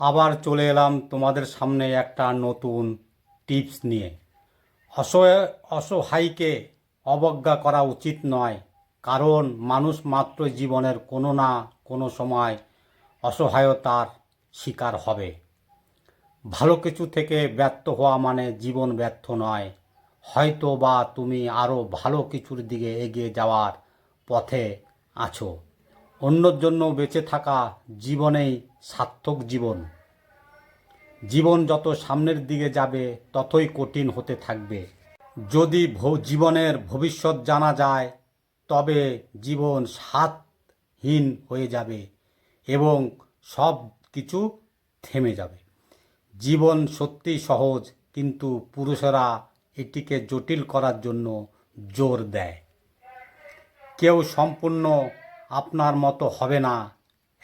আবার চলে এলাম তোমাদের সামনে একটা নতুন টিপস নিয়ে। অসহায় অসহায়কে অবজ্ঞা করা উচিত নয়, কারণ মানুষ মাত্র জীবনের কোনো না কোনো সময় অসহায়তার শিকার হবে। ভালো কিছু থেকে ব্যর্থ হওয়া মানে জীবন ব্যর্থ নয়। হয়তো বা তুমি আরও ভালো কিছুর দিকে এগিয়ে যাওয়ার পথে আছো। অন্যর জন্য বেঁচে থাকা জীবনেই সার্থক জীবন। জীবন যত সামনের দিকে যাবে, ততই কঠিন হতে থাকবে। যদি জীবনের ভবিষ্যৎ জানা যায়, তবে জীবন স্বাদহীন হয়ে যাবে এবং সব কিছু থেমে যাবে। জীবন সত্যিই সহজ, কিন্তু পুরুষেরা এটিকে জটিল করার জন্য জোর দেয়। কেউ সম্পূর্ণ আপনার মতো হবে না।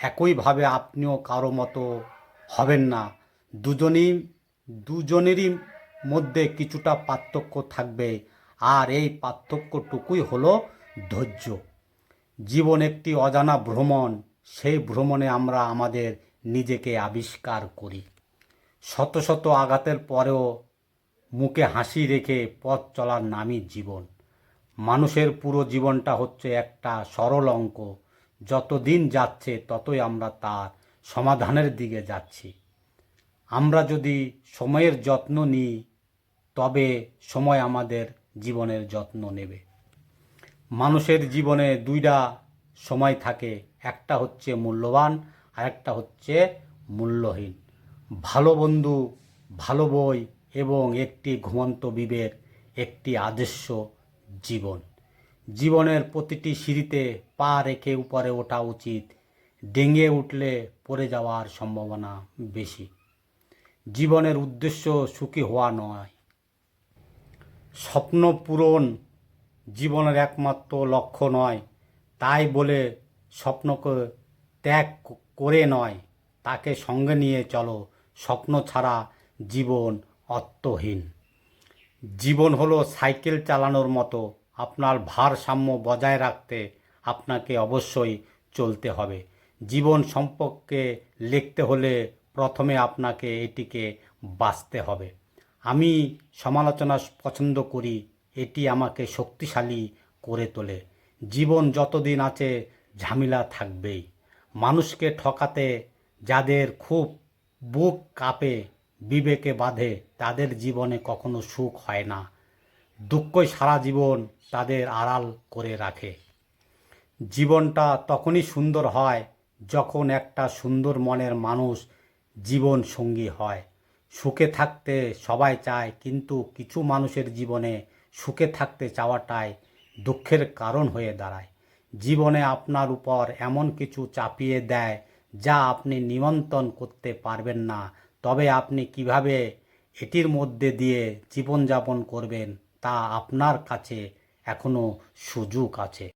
একইভাবে আপনিও কারও মতো হবেন না। দুজনই, দুজনেরই মধ্যে কিছুটা পার্থক্য থাকবে। আর এই পার্থক্যটুকুই হলো ধৈর্য। জীবন একটি অজানা ভ্রমণ। সেই ভ্রমণে আমরা আমাদের নিজেকে আবিষ্কার করি। শত শত আঘাতের পরেও মুখে হাসি রেখে পথ চলার নামই জীবন। মানুষের পুরো জীবনটা হচ্ছে একটা সরল অঙ্ক। যত দিন যাচ্ছে, ততই আমরা তার সমাধানের দিকে যাচ্ছি। আমরা যদি সময়ের যত্ন নিই, তবে সময় আমাদের জীবনের যত্ন নেবে। মানুষের জীবনে দুইটা সময় থাকে। একটা হচ্ছে মূল্যবান আর একটা হচ্ছে মূল্যহীন। ভালো বন্ধু, ভালো বই এবং একটি ঘুমন্ত বিবেক, একটি আদর্শ জীবন। জীবনের প্রতিটি সিঁড়িতে পা রেখে উপরে ওঠা উচিত। ডেঙে উঠলে পড়ে যাওয়ার সম্ভাবনা বেশি। জীবনের উদ্দেশ্য সুখী হওয়া নয়। স্বপ্ন পূরণ জীবনের একমাত্র লক্ষ্য নয়। তাই বলে স্বপ্নকে ত্যাগ করে নয়। তাকে সঙ্গে নিয়ে চলো। স্বপ্ন ছাড়া জীবন অর্থহীন। জীবন হলো সাইকেল চালানোর মতো আপনার ভারসাম্য বজায় রাখতে আপনাকে অবশ্যই চলতে হবে। জীবন সম্পর্কে লিখতে হলে প্রথমে আপনাকে এটিকে বাঁচতে হবে। আমি সমালোচনা পছন্দ করি, এটি আমাকে শক্তিশালী করে তোলে। জীবন যতদিন আছে, ঝামেলা থাকবেই। মানুষকে ঠকাতে যাদের খুব বুক কাঁপে বিবেকে বাঁধে, তাদের জীবনে কখনো সুখ হয় না। দুঃখই সারা জীবন তাদের আড়াল করে রাখে। জীবনটা তখনই সুন্দর হয় যখন একটা সুন্দর মনের মানুষ জীবন সঙ্গী হয়। সুখে থাকতে সবাই চায়, কিন্তু কিছু মানুষের জীবনে সুখে থাকতে চাওয়াটাই দুঃখের কারণ হয়ে দাঁড়ায়। জীবনে আপনার উপর এমন কিছু চাপিয়ে দেয় যা আপনি নিমন্ত্রণ করতে পারবেন না তবে আপনি কীভাবে এটির মধ্যে দিয়ে জীবনযাপন করবেন তা আপনার কাছে এখনও সুযোগ আছে।